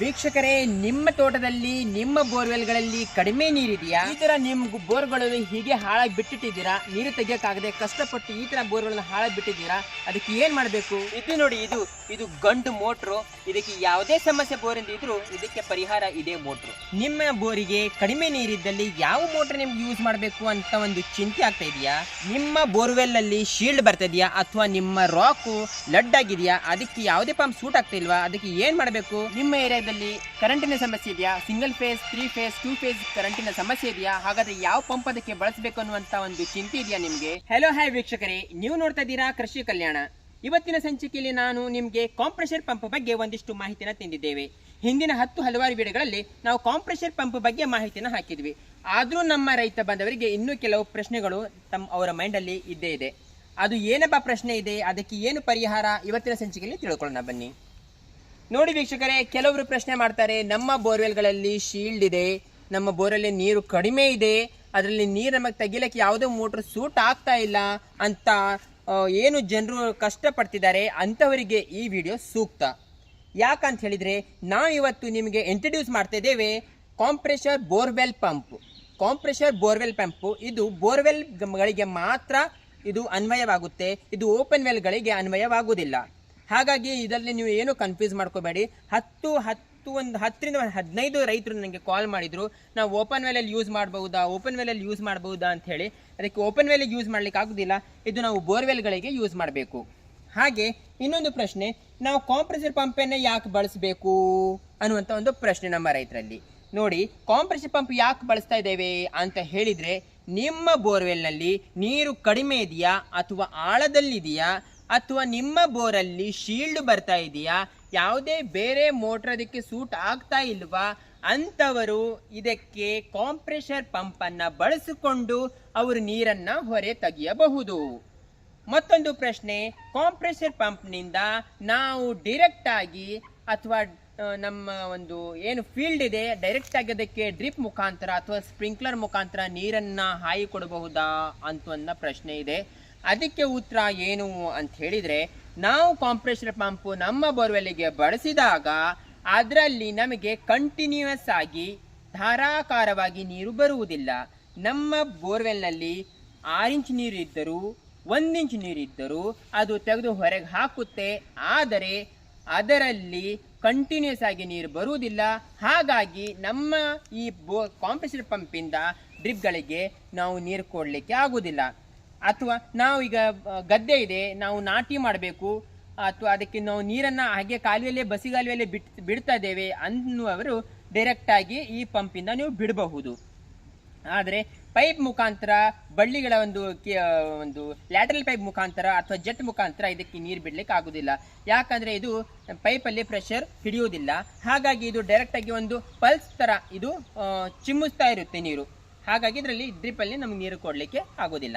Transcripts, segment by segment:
ವೀಕ್ಷಕರೇ, ನಿಮ್ಮ ತೋಟದಲ್ಲಿ, ನಿಮ್ಮ ಬೋರ್ವೆಲ್ಗಳಲ್ಲಿ ಕಡಿಮೆ ನೀರಿದೆಯಾ? ಈ ತರ ನಿಮ್ ಬೋರ್ಗಳು ಹೀಗೆ ಹಾಳಾಗಿ ಬಿಟ್ಟಿಟ್ಟಿದ್ದೀರಾ? ನೀರು ತೆಗಿಯಕ್ಕಾಗದೆ ಕಷ್ಟಪಟ್ಟು ಈ ತರ ಬೋರ್ಗಳನ್ನ ಹಾಳಾಗಿ ಬಿಟ್ಟಿದ್ದೀರಾ? ಅದಕ್ಕೆ ಏನ್ ಮಾಡಬೇಕು? ಇದು ನೋಡಿ, ಇದು ಇದು ಗಂಡು ಮೋಟ್ರು. ಇದಕ್ಕೆ ಯಾವುದೇ ಸಮಸ್ಯೆ ಬೋರಿಂದ ಇದ್ರೂ ಇದಕ್ಕೆ ಪರಿಹಾರ ಇದೆ ಮೋಟ್ರು. ನಿಮ್ಮ ಬೋರಿಗೆ ಕಡಿಮೆ ನೀರಿದ್ದಲ್ಲಿ ಯಾವ ಮೋಟರ್ ನಿಮ್ಗೆ ಯೂಸ್ ಮಾಡಬೇಕು ಅಂತ ಒಂದು ಚಿಂತೆ ಆಗ್ತಾ ಇದೆಯಾ? ನಿಮ್ಮ ಬೋರ್ವೆಲ್ ಅಲ್ಲಿ ಶೀಲ್ಡ್ ಬರ್ತಾ ಇದೆಯಾ ಅಥವಾ ನಿಮ್ಮ ರಾಕು ಲಡ್ ಆಗಿದೆಯಾ ಅದಕ್ಕೆ ಯಾವುದೇ ಪಂಪ್ ಸೂಟ್ ಆಗ್ತಾ ಇಲ್ವಾ? ಅದಕ್ಕೆ ಏನ್ ಮಾಡಬೇಕು? ನಿಮ್ಮ ಏರಿಯಾದಲ್ಲಿ ಕರೆಂಟಿನ ಸಮಸ್ಯೆ ಇದೆಯಾ? Single phase three phase two phase ಕರೆಂಟಿನ ಸಮಸ್ಯೆ ಇದೆಯಾ? ಹಾಗಾದ್ರೆ ಯಾವ ಪಂಪ್ ಅದಕ್ಕೆ ಬಳಸಬೇಕು ಅನ್ನುವಂತ ಒಂದು ಚಿಂತೆ ಇದೆಯಾ ನಿಮ್ಗೆ? ಹೆಲೋ ಹಾಯ್ ವೀಕ್ಷಕರೇ. ನೀವು ನೋಡ್ತಾ ಇದ್ದೀರಾ ಕೃಷಿ ಕಲ್ಯಾಣ. ಇವತ್ತಿನ ಸಂಚಿಕೆಯಲ್ಲಿ ನಾನು ನಿಮಗೆ ಕಾಂಪ್ರೆಷರ್ ಪಂಪ್ ಬಗ್ಗೆ ಒಂದಿಷ್ಟು ಮಾಹಿತಿನ ತಿಂದಿದ್ದೇವೆ. ಹಿಂದಿನ ಹತ್ತು ಹಲವಾರು ವಿಡಿಯೋಗಳಲ್ಲಿ ನಾವು ಕಾಂಪ್ರೆಷರ್ ಪಂಪ್ ಬಗ್ಗೆ ಮಾಹಿತಿನ ಹಾಕಿದ್ವಿ. ಆದರೂ ನಮ್ಮ ರೈತ ಬಂದವರಿಗೆ ಇನ್ನೂ ಕೆಲವು ಪ್ರಶ್ನೆಗಳು ತಮ್ಮ ಅವರ ಮೈಂಡಲ್ಲಿ ಇದ್ದೇ ಇದೆ. ಅದು ಏನಪ್ಪ ಪ್ರಶ್ನೆ ಇದೆ? ಅದಕ್ಕೆ ಏನು ಪರಿಹಾರ? ಇವತ್ತಿನ ಸಂಚಿಕೆಯಲ್ಲಿ ತಿಳ್ಕೊಳ್ಳೋಣ ಬನ್ನಿ. ನೋಡಿ ವೀಕ್ಷಕರೇ, ಕೆಲವರು ಪ್ರಶ್ನೆ ಮಾಡ್ತಾರೆ, ನಮ್ಮ ಬೋರ್ವೆಲ್ಗಳಲ್ಲಿ ಶೀಲ್ಡ್ ಇದೆ, ನಮ್ಮ ಬೋರಲ್ಲಿ ನೀರು ಕಡಿಮೆ ಇದೆ, ಅದರಲ್ಲಿ ನೀರು ನಮಗೆ ತೆಗಿಲಿಕ್ಕೆ ಯಾವುದೋ ಮೋಟ್ರ್ ಸೂಟ್ ಆಗ್ತಾ ಇಲ್ಲ ಅಂತ ಏನು ಜನರು ಕಷ್ಟಪಡ್ತಿದ್ದಾರೆ ಅಂಥವರಿಗೆ ಈ ವಿಡಿಯೋ ಸೂಕ್ತ. ಯಾಕಂತ ಹೇಳಿದ್ರೆ, ನಾವು ಇವತ್ತು ನಿಮಗೆ ಇಂಟ್ರಡ್ಯೂಸ್ ಮಾಡ್ತಾ ಇದ್ದೇವೆ compressor borewell pump compressor borewell pump ಇದು ಬೋರ್ವೆಲ್ ಗಳಿಗೆ ಮಾತ್ರ ಇದು ಅನ್ವಯವಾಗುತ್ತೆ, ಇದು ಓಪನ್ ವೆಲ್ಗಳಿಗೆ ಅನ್ವಯವಾಗುವುದಿಲ್ಲ. ಹಾಗಾಗಿ ಇದರಲ್ಲಿ ನೀವು ಏನು ಕನ್ಫ್ಯೂಸ್ ಮಾಡ್ಕೋಬೇಡಿ. ಹತ್ತು ಹತ್ತು ಒಂದು, ಹತ್ತರಿಂದ ಒಂದು ಹದಿನೈದು ರೈತರು ನನಗೆ ಕಾಲ್ ಮಾಡಿದರು. ನಾವು ಓಪನ್ ವೇಲಲ್ಲಿ ಯೂಸ್ ಮಾಡ್ಬೋದಾ ಓಪನ್ ವೇಲಲ್ಲಿ ಯೂಸ್ ಮಾಡ್ಬೋದಾ ಅಂತ ಹೇಳಿ. ಅದಕ್ಕೆ ಓಪನ್ ವೇಲಿಗೆ ಯೂಸ್ ಮಾಡ್ಲಿಕ್ಕೆ ಆಗೋದಿಲ್ಲ. ಇದು ನಾವು ಬೋರ್ವೆಲ್ಗಳಿಗೆ ಯೂಸ್ ಮಾಡಬೇಕು. ಹಾಗೆ ಇನ್ನೊಂದು ಪ್ರಶ್ನೆ, ನಾವು ಕಾಂಪ್ರೆಸರ್ ಪಂಪನ್ನೇ ಯಾಕೆ ಬಳಸಬೇಕು ಅನ್ನುವಂಥ ಒಂದು ಪ್ರಶ್ನೆ ನಮ್ಮ ರೈತರಲ್ಲಿ. ನೋಡಿ ಕಾಂಪ್ರೆಸರ್ ಪಂಪ್ ಯಾಕೆ ಬಳಸ್ತಾ ಇದ್ದೇವೆ ಅಂತ ಹೇಳಿದರೆ, ನಿಮ್ಮ ಬೋರ್ವೆಲ್ನಲ್ಲಿ ನೀರು ಕಡಿಮೆ ಇದೆಯಾ ಅಥವಾ ಆಳದಲ್ಲಿದೆಯಾ? ಅಥವಾ ನಿಮ್ಮ ಬೋರಲ್ಲಿ ಶೀಲ್ಡ್ ಬರ್ತಾ ಇದೆಯಾ? ಯಾವುದೇ ಬೇರೆ ಮೋಟ್ರ್ ಅದಕ್ಕೆ ಸೂಟ್ ಆಗ್ತಾ ಇಲ್ವಾ? ಅಂಥವರು ಇದಕ್ಕೆ ಕಾಂಪ್ರೆಷರ್ ಪಂಪನ್ನು ಬಳಸಿಕೊಂಡು ಅವರು ನೀರನ್ನು ಹೊರೆ ತೆಗೆಯಬಹುದು. ಮತ್ತೊಂದು ಪ್ರಶ್ನೆ, ಕಾಂಪ್ರೆಷರ್ ಪಂಪ್ನಿಂದ ನಾವು ಡೈರೆಕ್ಟ್ ಆಗಿ ಅಥವಾ ನಮ್ಮ ಒಂದು ಏನು ಫೀಲ್ಡ್ ಇದೆ ಡೈರೆಕ್ಟ್ ಆಗಿ ಅದಕ್ಕೆ ಡ್ರಿಪ್ ಮುಖಾಂತರ ಅಥವಾ ಸ್ಪ್ರಿಂಕ್ಲರ್ ಮುಖಾಂತರ ನೀರನ್ನ ಹಾಯಿ ಕೊಡಬಹುದಾ ಅಂತ ಒಂದು ಪ್ರಶ್ನೆ ಇದೆ. ಅದಕ್ಕೆ ಉತ್ತರ ಏನು ಅಂತ ಹೇಳಿದರೆ, ನಾವು ಕಾಂಪ್ರೆಷರ್ ಪಂಪ್ ನಮ್ಮ ಬೋರ್ವೆಲ್ಲಿಗೆ ಬಳಸಿದಾಗ ಅದರಲ್ಲಿ ನಮಗೆ ಕಂಟಿನ್ಯೂಯಸ್ ಆಗಿ ಧಾರಾಕಾರವಾಗಿ ನೀರು ಬರುವುದಿಲ್ಲ. ನಮ್ಮ ಬೋರ್ವೆಲ್ನಲ್ಲಿ ಆರು ಇಂಚ್ ನೀರು ಇದ್ದರೂ, ಒಂದು ಇಂಚ್ ನೀರು ಇದ್ದರೂ ಅದು ತೆಗೆದು ಹೊರಗೆ ಹಾಕುತ್ತೆ. ಆದರೆ ಅದರಲ್ಲಿ ಕಂಟಿನ್ಯೂಸ್ ಆಗಿ ನೀರು ಬರುವುದಿಲ್ಲ. ಹಾಗಾಗಿ ನಮ್ಮ ಈ ಬೋ ಕಾಂಪ್ರೆಸರ್ ಪಂಪಿಂದ ಡ್ರಿಪ್ಗಳಿಗೆ ನಾವು ನೀರು ಕೊಡಲಿಕ್ಕೆ ಆಗುವುದಿಲ್ಲ. ಅಥವಾ ನಾವು ಈಗ ಗದ್ದೆ ಇದೆ, ನಾವು ನಾಟಿ ಮಾಡಬೇಕು, ಅಥವಾ ಅದಕ್ಕೆ ನಾವು ನೀರನ್ನು ಹಾಗೆ ಕಾಲುವೆಯಲ್ಲೇ, ಬಸಿಗಾಲುವೆಯಲ್ಲೇ ಬಿಟ್, ಬಿಡ್ತಾ ಇದ್ದೇವೆ ಅನ್ನುವರು ಡೈರೆಕ್ಟಾಗಿ ಈ ಪಂಪಿಂದ ನೀವು ಬಿಡಬಹುದು. ಆದರೆ ಪೈಪ್ ಮುಖಾಂತರ, ಬಳ್ಳಿಗಳ ಒಂದು ಒಂದು ಲ್ಯಾಟ್ರಲ್ ಪೈಪ್ ಮುಖಾಂತರ ಅಥವಾ ಜೆಟ್ ಮುಖಾಂತರ ಇದಕ್ಕೆ ನೀರು ಬಿಡಲಿಕ್ಕೆ ಆಗೋದಿಲ್ಲ. ಯಾಕಂದ್ರೆ ಇದು ಪೈಪಲ್ಲಿ ಪ್ರೆಷರ್ ಹಿಡಿಯುವುದಿಲ್ಲ. ಹಾಗಾಗಿ ಇದು ಡೈರೆಕ್ಟ್ ಆಗಿ ಒಂದು ಪಲ್ಸ್ ತರ ಇದು ಚಿಮ್ಮಿಸ್ತಾ ಇರುತ್ತೆ ನೀರು. ಹಾಗಾಗಿ ಇದರಲ್ಲಿ ಡ್ರಿಪ್ಪಲ್ಲಿ ನಮಗೆ ನೀರು ಕೊಡಲಿಕ್ಕೆ ಆಗೋದಿಲ್ಲ.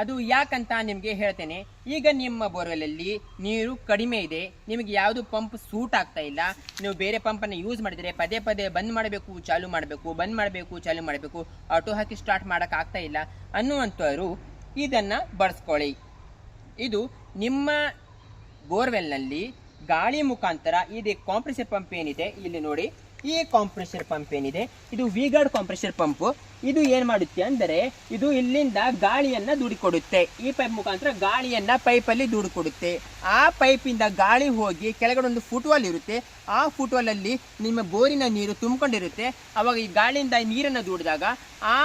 ಅದು ಯಾಕಂತ ನಿಮಗೆ ಹೇಳ್ತೇನೆ. ಈಗ ನಿಮ್ಮ ಬೋರ್ವೆಲಲ್ಲಿ ನೀರು ಕಡಿಮೆ ಇದೆ. ನಿಮಗೆ ಯಾವುದು ಪಂಪ್ ಸೂಟ್ ಆಗ್ತಾ ಇಲ್ಲ. ನೀವು ಬೇರೆ ಪಂಪನ್ನು ಯೂಸ್ ಮಾಡಿದರೆ ಪದೇ ಪದೇ ಬಂದ್ ಮಾಡಬೇಕು, ಚಾಲು ಮಾಡಬೇಕು, ಬಂದ್ ಮಾಡಬೇಕು, ಚಾಲು ಮಾಡಬೇಕು, ಆಟೋ ಹಾಕಿ ಸ್ಟಾರ್ಟ್ ಮಾಡೋಕ್ಕಾಗ್ತಾ ಇಲ್ಲ ಅನ್ನುವಂಥವರು ಇದನ್ನು ಬಳಸ್ಕೊಳ್ಳಿ ಇದು ನಿಮ್ಮ ಬೋರ್ವೆಲ್ನಲ್ಲಿ ಗಾಳಿ ಮುಖಾಂತರ ಇದೆ ಕಾಂಪ್ರೆಸರ್ ಪಂಪ್ ಏನಿದೆ, ಇಲ್ಲಿ ನೋಡಿ. ಈ ಕಾಂಪ್ರೆಷರ್ ಪಂಪ್ ಏನಿದೆ? ಇದು ವಿಗಾರ್ಡ್ ಕಾಂಪ್ರೆಷರ್ ಪಂಪ್ ಇದು ಏನು ಮಾಡುತ್ತೆ ಅಂದರೆ, ಇದು ಇಲ್ಲಿಂದ ಗಾಳಿಯನ್ನ ದುಡಿಕೊಡುತ್ತೆ. ಈ ಪೈಪ್ ಮುಖಾಂತರ ಗಾಳಿಯನ್ನ ಪೈಪಲ್ಲಿ ದುಡಿಕೊಡುತ್ತೆ. ಆ ಪೈಪಿಂದ ಗಾಳಿ ಹೋಗಿ ಕೆಳಗಡೆ ಒಂದು ಫುಟ್ವಾಲ್ ಇರುತ್ತೆ. ಆ ಫುಟ್ವಾಲ್ ಅಲ್ಲಿ ನಿಮ್ಮ ಬೋರಿನ ನೀರು ತುಂಬಿಕೊಂಡಿರುತ್ತೆ. ಅವಾಗ ಈ ಗಾಳಿಯಿಂದ ನೀರನ್ನು ದುಡಿದಾಗ ಆ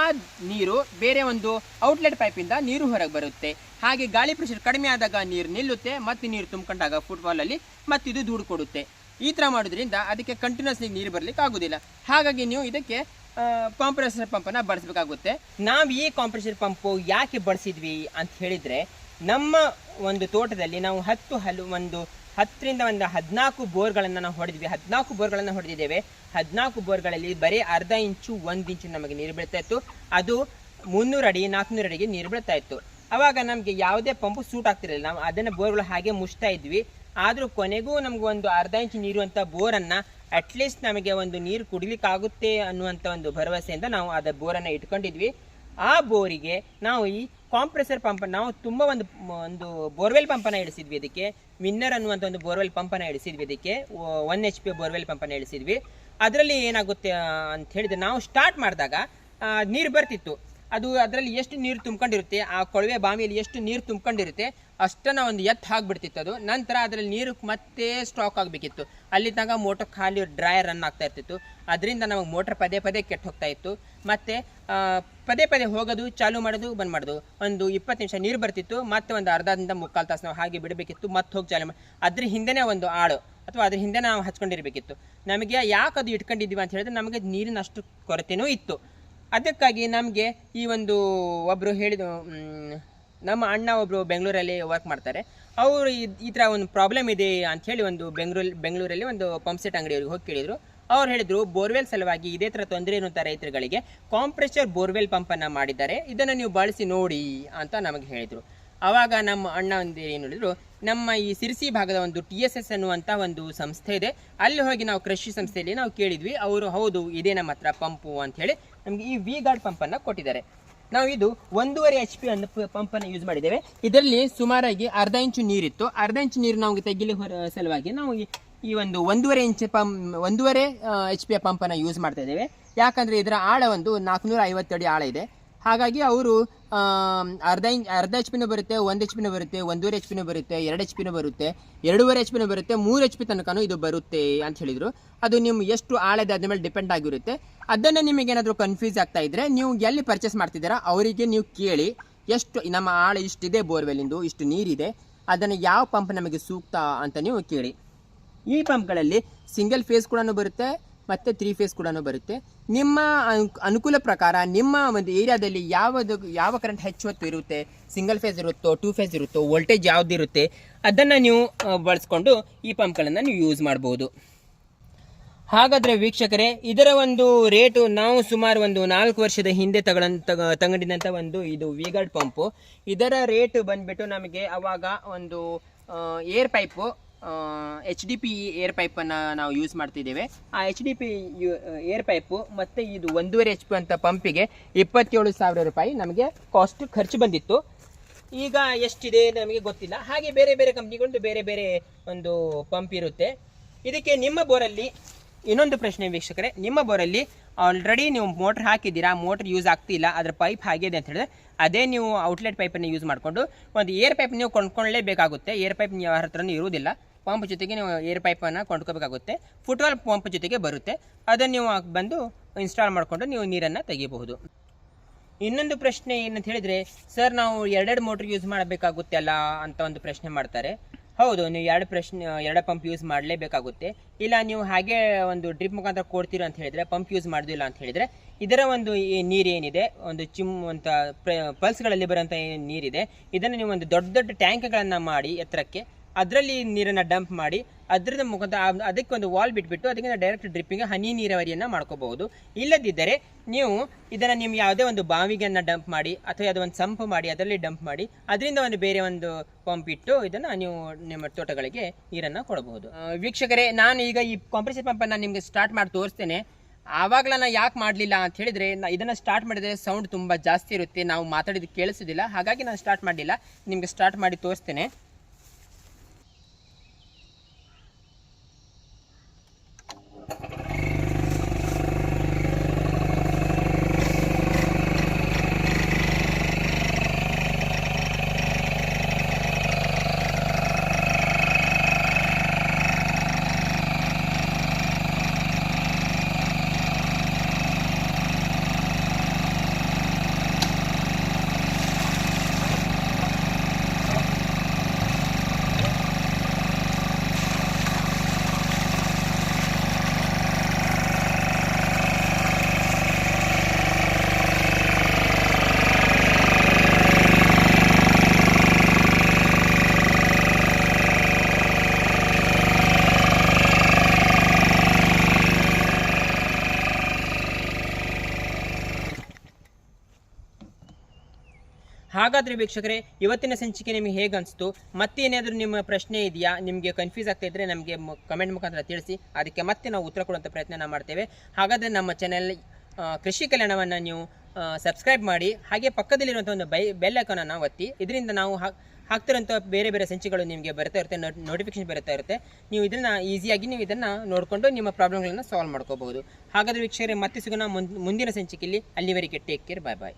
ನೀರು ಬೇರೆ ಒಂದು ಔಟ್ಲೆಟ್ ಪೈಪಿಂದ ನೀರು ಹೊರಗೆ ಬರುತ್ತೆ. ಹಾಗೆ ಗಾಳಿ ಪ್ರೆಷರ್ ಕಡಿಮೆ ಆದಾಗ ನೀರು ನಿಲ್ಲುತ್ತೆ, ಮತ್ತೆ ನೀರು ತುಂಬಿಕೊಂಡಾಗ ಫುಟ್ಬಾಲಲ್ಲಿ ಅಲ್ಲಿ ಮತ್ತೆ ಇದು ದೂಡು ಕೊಡುತ್ತೆ ಈ ಥರ ಮಾಡೋದ್ರಿಂದ ಅದಕ್ಕೆ ಕಂಟಿನ್ಯೂಸ್ ನೀರು ಬರಲಿಕ್ಕೆ ಆಗೋದಿಲ್ಲ. ಹಾಗಾಗಿ ನೀವು ಇದಕ್ಕೆ ಕಾಂಪ್ರೆಸರ್ ಪಂಪನ್ನು ಬಳಸಬೇಕಾಗುತ್ತೆ. ನಾವು ಈ ಕಾಂಪ್ರೆಸರ್ ಪಂಪು ಯಾಕೆ ಬಳಸಿದ್ವಿ ಅಂತ ಹೇಳಿದ್ರೆ, ನಮ್ಮ ಒಂದು ತೋಟದಲ್ಲಿ ನಾವು ಹತ್ತು ಹಲು, ಒಂದು ಹತ್ತರಿಂದ ಒಂದು ಹದಿನಾಲ್ಕು ಬೋರ್ಗಳನ್ನು ನಾವು ಹೊಡೆದ್ವಿ ಹದಿನಾಲ್ಕು ಬೋರ್ಗಳನ್ನು ಹೊಡೆದಿದ್ದೇವೆ. ಹದಿನಾಲ್ಕು ಬೋರ್ಗಳಲ್ಲಿ ಬರೀ ಅರ್ಧ ಇಂಚು, ಒಂದು ಇಂಚು ನಮಗೆ ನೀರು ಬೀಳ್ತಾ ಇತ್ತು. ಅದು ಮುನ್ನೂರು ಅಡಿ, ನಾಲ್ಕುನೂರು ಅಡಿಗೆ ನೀರು ಬೀಳ್ತಾ ಇತ್ತು. ಅವಾಗ ನಮಗೆ ಯಾವುದೇ ಪಂಪು ಸೂಟ್ ಆಗ್ತಿರಲಿಲ್ಲ. ನಾವು ಅದನ್ನ ಬೋರ್ಗಳು ಹಾಗೆ ಮುಚ್ತಾ ಇದ್ವಿ. ಆದ್ರೂ ಕೊನೆಗೂ ನಮಗೆ ಒಂದು ಅರ್ಧ ಇಂಚು ನೀರು ಅಂತ ಬೋರನ್ನು ಅಟ್ಲೀಸ್ಟ್ ನಮಗೆ ಒಂದು ನೀರು ಕುಡಿಲಿಕ್ಕೆ ಆಗುತ್ತೆ ಅನ್ನುವಂಥ ಒಂದು ಭರವಸೆಯಿಂದ ನಾವು ಅದ ಬೋರನ್ನು ಇಟ್ಕೊಂಡಿದ್ವಿ. ಆ ಬೋರಿಗೆ ನಾವು ಈ ಕಾಂಪ್ರೆಸರ್ ಪಂಪ್ ನಾವು ತುಂಬ ಒಂದು ಒಂದು ಬೋರ್ವೆಲ್ ಪಂಪನ್ನು ಇಳಿಸಿದ್ವಿ ಇದಕ್ಕೆ. ವಿನ್ನರ್ ಅನ್ನುವಂಥ ಒಂದು ಬೋರ್ವೆಲ್ ಪಂಪನ್ನು ಇಳಿಸಿದ್ವಿ ಇದಕ್ಕೆ. ಒನ್ ಎಚ್ ಪಿ ಬೋರ್ವೆಲ್ ಪಂಪನ್ನು ಇಳಿಸಿದ್ವಿ. ಅದರಲ್ಲಿ ಏನಾಗುತ್ತೆ ಅಂತ ಹೇಳಿದ್ರೆ ನಾವು ಸ್ಟಾರ್ಟ್ ಮಾಡಿದಾಗ ನೀರು ಬರ್ತಿತ್ತು. ಅದು ಅದರಲ್ಲಿ ಎಷ್ಟು ನೀರು ತುಂಬ್ಕೊಂಡಿರುತ್ತೆ, ಆ ಕೊಳವೆ ಬಾವಿಯಲ್ಲಿ ಎಷ್ಟು ನೀರು ತುಂಬ್ಕೊಂಡಿರುತ್ತೆ ಅಷ್ಟನ್ನ ಒಂದು ಎತ್ತು ಹಾಕ್ಬಿಡ್ತಿತ್ತು ಅದು. ನಂತರ ಅದರಲ್ಲಿ ನೀರು ಮತ್ತೆ ಸ್ಟಾಕ್ ಆಗಬೇಕಿತ್ತು. ಅಲ್ಲಿ ತನಕ ಮೋಟರ್ ಖಾಲಿ ಡ್ರೈ ರನ್ ಆಗ್ತಾ ಇರ್ತಿತ್ತು. ಅದರಿಂದ ನಮಗೆ ಮೋಟರ್ ಪದೇ ಪದೇ ಕೆಟ್ಟು ಹೋಗ್ತಾ ಇತ್ತು. ಮತ್ತೆ ಪದೇ ಪದೇ ಹೋಗೋದು, ಚಾಲು ಮಾಡೋದು, ಬಂದ್ ಮಾಡೋದು. ಒಂದು ಇಪ್ಪತ್ತು ನಿಮಿಷ ನೀರು ಬರ್ತಿತ್ತು. ಮತ್ತೆ ಒಂದು ಅರ್ಧದಿಂದ ಮುಕ್ಕಾಲು ತಾಸು ನಾವು ಹಾಗೆ ಬಿಡಬೇಕಿತ್ತು. ಮತ್ತೆ ಹೋಗಿ ಚಾಲು ಅದ್ರ ಹಿಂದೆನೇ ಒಂದು ಆಳು. ಅಥವಾ ಅದ್ರ ಹಿಂದೆ ನಾವು ಹಚ್ಕೊಂಡಿರಬೇಕಿತ್ತು. ನಮಗೆ ಯಾಕೆ ಅದು ಇಟ್ಕೊಂಡಿದ್ದೀವಿ ಅಂತ ಹೇಳಿದ್ರೆ ನಮಗೆ ನೀರಿನ ಅಷ್ಟು ಕೊರತೆನೂ ಇತ್ತು. ಅದಕ್ಕಾಗಿ ನಮಗೆ ಈ ಒಂದು ಒಬ್ಬರು ಹೇಳಿದ ನಮ್ಮ ಅಣ್ಣ ಒಬ್ಬರು ಬೆಂಗಳೂರಲ್ಲಿ ವರ್ಕ್ ಮಾಡ್ತಾರೆ. ಅವರು ಈ ಥರ ಒಂದು ಪ್ರಾಬ್ಲಮ್ ಇದೆ ಅಂತ ಹೇಳಿ ಒಂದು ಬೆಂಗಳೂರು, ಬೆಂಗಳೂರಲ್ಲಿ ಒಂದು ಪಂಪ್ ಸೆಟ್ ಅಂಗಡಿಯವ್ರಿಗೆ ಹೋಗಿ ಕೇಳಿದ್ರು. ಅವ್ರು ಹೇಳಿದ್ರು ಬೋರ್ವೆಲ್ ಸಲುವಾಗಿ ಇದೇ ಥರ ತೊಂದರೆ ಇರುವಂಥ ರೈತರುಗಳಿಗೆ ಕಾಂಪ್ರೆಷರ್ ಬೋರ್ವೆಲ್ ಪಂಪನ್ನು ಮಾಡಿದ್ದಾರೆ. ಇದನ್ನು ನೀವು ಬಳಸಿ ನೋಡಿ ಅಂತ ನಮಗೆ ಹೇಳಿದರು. ಆವಾಗ ನಮ್ಮ ಅಣ್ಣ ಒಂದು ಏನು ಹೇಳಿದ್ರು, ನಮ್ಮ ಈ ಸಿರಿಸಿ ಭಾಗದ ಒಂದು ಟಿ ಎಸ್ ಎಸ್ ಅನ್ನುವಂಥ ಒಂದು ಸಂಸ್ಥೆ ಇದೆ. ಅಲ್ಲಿ ಹೋಗಿ ನಾವು ಕೃಷಿ ಸಂಸ್ಥೆಯಲ್ಲಿ ನಾವು ಕೇಳಿದ್ವಿ. ಅವರು ಹೌದು, ಇದೇ ನಮ್ಮ ಹತ್ರ ಪಂಪು ಅಂತ ಹೇಳಿ ನಮಗೆ ಈ ವಿ ಗಾರ್ಡ್ ಪಂಪನ್ನು ಕೊಟ್ಟಿದ್ದಾರೆ. ನಾವು ಇದು ಒಂದೂವರೆ ಎಚ್ ಪಿ ಅನ್ನು ಪಂಪನ್ನು ಯೂಸ್ ಮಾಡಿದ್ದೇವೆ. ಇದರಲ್ಲಿ ಸುಮಾರಾಗಿ ಅರ್ಧ ಇಂಚು ನೀರಿತ್ತು. ಅರ್ಧ ಇಂಚು ನೀರು ನಮಗೆ ತೆಗಿಲಿ ಹೊರ ಸಲುವಾಗಿ ನಾವು ಈ- ಒಂದು ಒಂದೂವರೆ ಇಂಚ್ ಪಂಪ್ ಒಂದೂವರೆ ಎಚ್ ಪಿ ಪಂಪನ್ನು ಯೂಸ್ ಮಾಡ್ತಾ ಇದ್ದೇವೆ. ಯಾಕಂದರೆ ಇದರ ಆಳ ಒಂದು ನಾಲ್ಕುನೂರ ಅಡಿ ಆಳ ಇದೆ. ಹಾಗಾಗಿ ಅವರು ಅರ್ಧ ಇಂಚ್, ಅರ್ಧ ಎಚ್ ಪಿನೂ ಬರುತ್ತೆ, ಒಂದು ಎಚ್ ಪಿನೂ ಬರುತ್ತೆ, ಒಂದೂವರೆ ಎಚ್ ಪಿನೂ ಬರುತ್ತೆ, ಎರಡು ಎಚ್ ಪಿನೂ ಬರುತ್ತೆ, ಎರಡೂವರೆ ಎಚ್ ಪಿನೂ ಬರುತ್ತೆ, ಮೂರು ಎಚ್ ಪಿ ತನಕನೂ ಇದು ಬರುತ್ತೆ ಅಂತ ಹೇಳಿದರು. ಅದು ನಿಮ್ಮ ಎಷ್ಟು ಆಳದ ಅದ್ರ ಮೇಲೆ ಡಿಪೆಂಡ್ ಆಗಿರುತ್ತೆ. ಅದನ್ನು ನಿಮಗೆ ಏನಾದರೂ ಕನ್ಫ್ಯೂಸ್ ಆಗ್ತಾ ಇದ್ದರೆ ನೀವು ಎಲ್ಲಿ ಪರ್ಚೇಸ್ ಮಾಡ್ತಿದ್ದೀರಾ ಅವರಿಗೆ ನೀವು ಕೇಳಿ. ಎಷ್ಟು, ನಮ್ಮ ಆಳ ಇಷ್ಟಿದೆ ಬೋರ್ವೆಲ್ಲಿಂದು ಇಷ್ಟು ನೀರಿದೆ, ಅದನ್ನು ಯಾವ ಪಂಪ್ ನಮಗೆ ಸೂಕ್ತ ಅಂತ ನೀವು ಕೇಳಿ. ಈ ಪಂಪ್ಗಳಲ್ಲಿ ಸಿಂಗಲ್ ಫೇಸ್ ಕೂಡ ಬರುತ್ತೆ ಮತ್ತು ತ್ರೀ ಫೇಸ್ ಕೂಡ ಬರುತ್ತೆ. ನಿಮ್ಮ ಅನು- ಅನುಕೂಲ ಪ್ರಕಾರ ನಿಮ್ಮ ಒಂದು ಏರಿಯಾದಲ್ಲಿ ಯಾವುದು, ಯಾವ ಕರೆಂಟ್ ಹೆಚ್ಚು ಹೊತ್ತು ಇರುತ್ತೆ? ಸಿಂಗಲ್ ಫೇಸ್ ಇರುತ್ತೋ ಟೂ ಫೇಸ್ ಇರುತ್ತೋ ವೋಲ್ಟೇಜ್ ಯಾವ್ದಿರುತ್ತೆ ಅದನ್ನು ನೀವು ಬಳಸ್ಕೊಂಡು ಈ ಪಂಪ್ಗಳನ್ನು ನೀವು ಯೂಸ್ ಮಾಡ್ಬೋದು. ಹಾಗಾದರೆ ವೀಕ್ಷಕರೇ, ಇದರ ಒಂದು ರೇಟು ನಾವು ಸುಮಾರು ಒಂದು ನಾಲ್ಕು ವರ್ಷದ ಹಿಂದೆ ತಗೊಂಡ ತಗೊಂಡಿದ್ದಂಥ ಒಂದು ಇದು ವಿಗಾರ್ಡ್ ಪಂಪು ಇದರ ರೇಟ್ ಬಂದ್ಬಿಟ್ಟು ನಮಗೆ ಅವಾಗ ಒಂದು air pipe H D P air ಪೈಪನ್ನು ನಾವು ಯೂಸ್ ಮಾಡ್ತಿದ್ದೇವೆ. ಆ H D P you air pipe ಮತ್ತು ಇದು ಒಂದೂವರೆ ಎಚ್ ಪಿ ಅಂತ ಪಂಪಿಗೆ ಇಪ್ಪತ್ತೇಳು ಸಾವಿರ ರೂಪಾಯಿ ನಮಗೆ ಕಾಸ್ಟ್ ಖರ್ಚು ಬಂದಿತ್ತು. ಈಗ ಎಷ್ಟಿದೆ ನಮಗೆ ಗೊತ್ತಿಲ್ಲ. ಹಾಗೆ ಬೇರೆ ಬೇರೆ ಕಂಪ್ನಿಗಳದ್ದು ಬೇರೆ ಬೇರೆ ಒಂದು ಪಂಪ್ ಇರುತ್ತೆ. ಇದಕ್ಕೆ ನಿಮ್ಮ ಬೋರಲ್ಲಿ ಇನ್ನೊಂದು ಪ್ರಶ್ನೆ ವೀಕ್ಷಕರೇ, ನಿಮ್ಮ ಬೋರಲ್ಲಿ ಆಲ್ರೆಡಿ ನೀವು ಮೋಟ್ರ್ ಹಾಕಿದ್ದೀರಾ? ಮೋಟ್ರ್ ಯೂಸ್ ಆಗ್ತಿಲ್ಲ. ಅದರ ಪೈಪ್ ಹಾಗಿದೆ ಅಂತ ಹೇಳಿದ್ರೆ ಅದೇ ನೀವು ಔಟ್ಲೆಟ್ ಪೈಪನ್ನು ಯೂಸ್ ಮಾಡಿಕೊಂಡು ಒಂದು ಏರ್ ಪೈಪ್ ನೀವು ಕೊಂಡ್ಕೊಳ್ಳೇಬೇಕಾಗುತ್ತೆ. ಏರ್ ಪೈಪ್ ನೀವು ಯಾರ ಹತ್ರನೂ ಇರುವುದಿಲ್ಲ. ಪಂಪ್ ಜೊತೆಗೆ ನೀವು ಏರ್ ಪೈಪನ್ನು ಕೊಂಡ್ಕೋಬೇಕಾಗುತ್ತೆ. ಫುಟ್ಬಾಲ್ ಪಂಪ್ ಜೊತೆಗೆ ಬರುತ್ತೆ. ಅದನ್ನು ನೀವು ಬಂದು ಇನ್ಸ್ಟಾಲ್ ಮಾಡಿಕೊಂಡು ನೀವು ನೀರನ್ನು ತೆಗಿಬಹುದು. ಇನ್ನೊಂದು ಪ್ರಶ್ನೆ ಏನಂತ ಹೇಳಿದರೆ ಸರ್ ನಾವು ಎರಡೆರಡು ಮೋಟ್ರ್ ಯೂಸ್ ಮಾಡಬೇಕಾಗುತ್ತೆ ಅಲ್ಲ ಅಂತ ಒಂದು ಪ್ರಶ್ನೆ ಮಾಡ್ತಾರೆ. ಹೌದು, ನೀವು ಎರಡು ಪ್ರಶ್ನೆ, ಎರಡು ಪಂಪ್ ಯೂಸ್ ಮಾಡಲೇಬೇಕಾಗುತ್ತೆ. ಇಲ್ಲ, ನೀವು ಹಾಗೆ ಒಂದು ಡ್ರಿಪ್ ಮುಖಾಂತರ ಕೊಡ್ತೀರಾ ಅಂತ ಹೇಳಿದ್ರೆ ಪಂಪ್ ಯೂಸ್ ಮಾಡೋದಿಲ್ಲ ಅಂತ ಹೇಳಿದರೆ, ಇದರ ಒಂದು ನೀರು ಏನಿದೆ ಒಂದು ಚಿಮ್, ಅಂತ ಪಲ್ಸ್ಗಳಲ್ಲಿ ಬರೋಂಥ ಏನು ನೀರಿದೆ. ಇದನ್ನು ನೀವು ಒಂದು ದೊಡ್ಡ ದೊಡ್ಡ ಟ್ಯಾಂಕ್ಗಳನ್ನು ಮಾಡಿ ಎತ್ತರಕ್ಕೆ ಅದರಲ್ಲಿ ನೀರನ್ನು ಡಂಪ್ ಮಾಡಿ, ಅದರದ ಮುಖಾಂತರ ಆ- ಅದಕ್ಕೆ ಒಂದು ವಾಲ್ ಬಿಟ್ಬಿಟ್ಟು ಅದಕ್ಕೆ ಡೈರೆಕ್ಟ್ ಡ್ರಿಪ್ಪಿಂಗ್ ಹನಿ ನೀರಾವರಿಯನ್ನು ಮಾಡ್ಕೋಬಹುದು. ಇಲ್ಲದಿದ್ದರೆ ನೀವು ಇದನ್ನು ನಿಮ್ಗೆ ಯಾವುದೇ ಒಂದು ಬಾವಿಗೆಯನ್ನು ಡಂಪ್ ಮಾಡಿ, ಅಥವಾ ಯಾವುದೋ ಒಂದು ಸಂಪ್ ಮಾಡಿ, ಅದರಲ್ಲಿ ಡಂಪ್ ಮಾಡಿ, ಅದರಿಂದ ಒಂದು ಬೇರೆ ಒಂದು ಪಂಪ್ ಇಟ್ಟು ಇದನ್ನು ನೀವು ನಿಮ್ಮ ತೋಟಗಳಿಗೆ ನೀರನ್ನು ಕೊಡಬಹುದು. ವೀಕ್ಷಕರೇ, ನಾನು ಈಗ ಈ ಕಾಂಪ್ರೆಸರ್ ಪಂಪನ್ನು ನಿಮಗೆ ಸ್ಟಾರ್ಟ್ ಮಾಡಿ ತೋರಿಸ್ತೇನೆ. ಆವಾಗಲ ನಾನು ಯಾಕೆ ಮಾಡಲಿಲ್ಲ ಅಂತ ಹೇಳಿದರೆ, ನಾ ಇದನ್ನು ಸ್ಟಾರ್ಟ್ ಮಾಡಿದರೆ ಸೌಂಡ್ ತುಂಬ ಜಾಸ್ತಿ ಇರುತ್ತೆ. ನಾವು ಮಾತಾಡಿದ್ದು ಕೇಳಿಸೋದಿಲ್ಲ. ಹಾಗಾಗಿ ನಾನು ಸ್ಟಾರ್ಟ್ ಮಾಡಲಿಲ್ಲ. ನಿಮಗೆ ಸ್ಟಾರ್ಟ್ ಮಾಡಿ ತೋರಿಸ್ತೇನೆ. ಹಾಗಾದ್ರೆ ವೀಕ್ಷಕರೇ, ಇವತ್ತಿನ ಸಂಚಿಕೆ ನಿಮಗೆ ಹೇಗೆ ಅನಿಸ್ತು ಮತ್ತೇನಾದರೂ ನಿಮ್ಮ ಪ್ರಶ್ನೆ ಇದೆಯಾ? ನಿಮಗೆ ಕನ್ಫ್ಯೂಸ್ ಆಗ್ತಾ ಇದ್ದರೆ ನಮಗೆ ಕಮೆಂಟ್ ಮುಖಾಂತರ ತಿಳಿಸಿ. ಅದಕ್ಕೆ ಮತ್ತೆ ನಾವು ಉತ್ತರ ಕೊಡುವಂಥ ಪ್ರಯತ್ನ ಮಾಡ್ತೇವೆ. ಹಾಗಾದರೆ ನಮ್ಮ ಚಾನೆಲ್ ಕೃಷಿ ಕಲ್ಯಾಣವನ್ನು ನೀವು ಸಬ್ಸ್ಕ್ರೈಬ್ ಮಾಡಿ, ಹಾಗೆ ಪಕ್ಕದಲ್ಲಿರುವಂಥ ಒಂದು ಬೈ ಬೆಲ್ ಐಕಾನನ್ನು ಒತ್ತಿ. ಇದರಿಂದ ನಾವು ಹಾಕ್ ಹಾಕ್ತಿರೋಂಥ ಬೇರೆ ಬೇರೆ ಸಂಚಿಗಳು ನಿಮಗೆ ಬರ್ತಾ ಇರುತ್ತೆ ನೋಟಿಫಿಕೇಶನ್ ಬರ್ತಾ ಇರುತ್ತೆ. ನೀವು ಇದನ್ನು ಈಸಿಯಾಗಿ ನೀವು ಇದನ್ನು ನೋಡಿಕೊಂಡು ನಿಮ್ಮ ಪ್ರಾಬ್ಲಮ್ಗಳನ್ನು ಸಾಲ್ವ್ ಮಾಡ್ಕೋಬಹುದು. ಹಾಗಾದರೆ ವೀಕ್ಷಕರೇ, ಮತ್ತೆ ಸಿಗೋಣ ಮುಂದಿನ ಸಂಚಿಕೆಯಲ್ಲಿ. ಅಲ್ಲಿವರೆಗೆ ಟೇಕ್ ಕೇರ್ ಬಾಯ್ ಬಾಯ್